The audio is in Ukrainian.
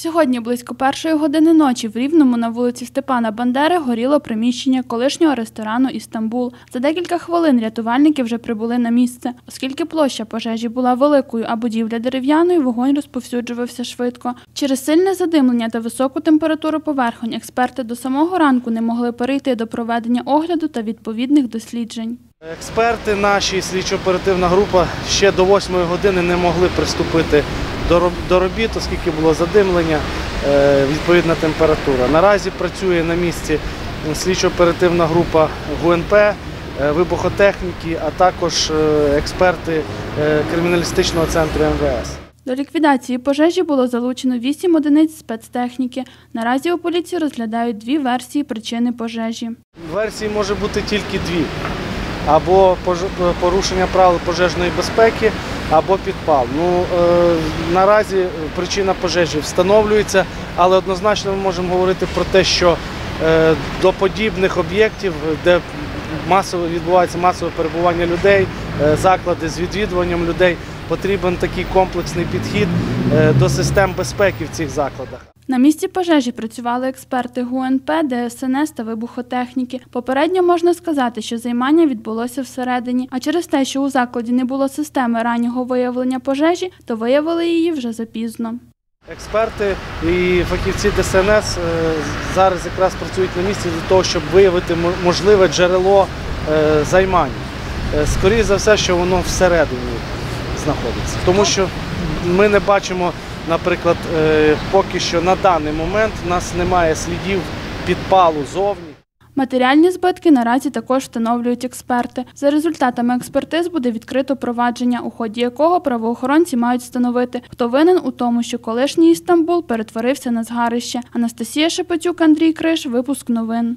Сьогодні близько першої години ночі в Рівному на вулиці Степана Бандери горіло приміщення колишнього ресторану Істамбул. За декілька хвилин рятувальники вже прибули на місце. Оскільки площа пожежі була великою, а будівля дерев'яною, вогонь розповсюджувався швидко. Через сильне задимлення та високу температуру поверхонь експерти до самого ранку не могли перейти до проведення огляду та відповідних досліджень. Експерти, наші слідчо-оперативна група ще до 8 години не могли приступити до робіт, оскільки було задимлення, е, відповідна температура. Наразі працює на місці слідчо-оперативна група ГУНП, е, вибухотехніки, а також е, експерти криміналістичного центру МВС. До ліквідації пожежі було залучено 8 одиниць спецтехніки. Наразі у поліції розглядають дві версії причини пожежі. Версій може бути тільки дві: або порушення правил пожежної безпеки, або підпал. Ну, е, наразі причина пожежі встановлюється, але однозначно ми можемо говорити про те, що е, до подібних об'єктів, де масово відбувається масове перебування людей, е, заклади з відвідуванням людей, потрібен такий комплексний підхід е, до систем безпеки в цих закладах. На місці пожежі працювали експерти ГУНП, ДСНС та вибухотехніки. Попередньо можна сказати, що займання відбулося всередині, а через те, що у закладі не було системи раннього виявлення пожежі, то виявили її вже запізно. Експерти і фахівці ДСНС е, зараз якраз працюють на місці для того, щоб виявити можливе джерело е, займання. Е, Скоріше за все, що воно всередині знаходиться. Тому що ми не бачимо, наприклад, е, поки що на даний момент у нас немає слідів підпалу зовні. Матеріальні збитки наразі також встановлюють експерти. За результатами експертиз буде відкрито провадження, у ході якого правоохоронці мають встановити, хто винен у тому, що колишній Істамбул перетворився на згарище. Анастасія Шепетюк, Андрій Криш, випуск новин.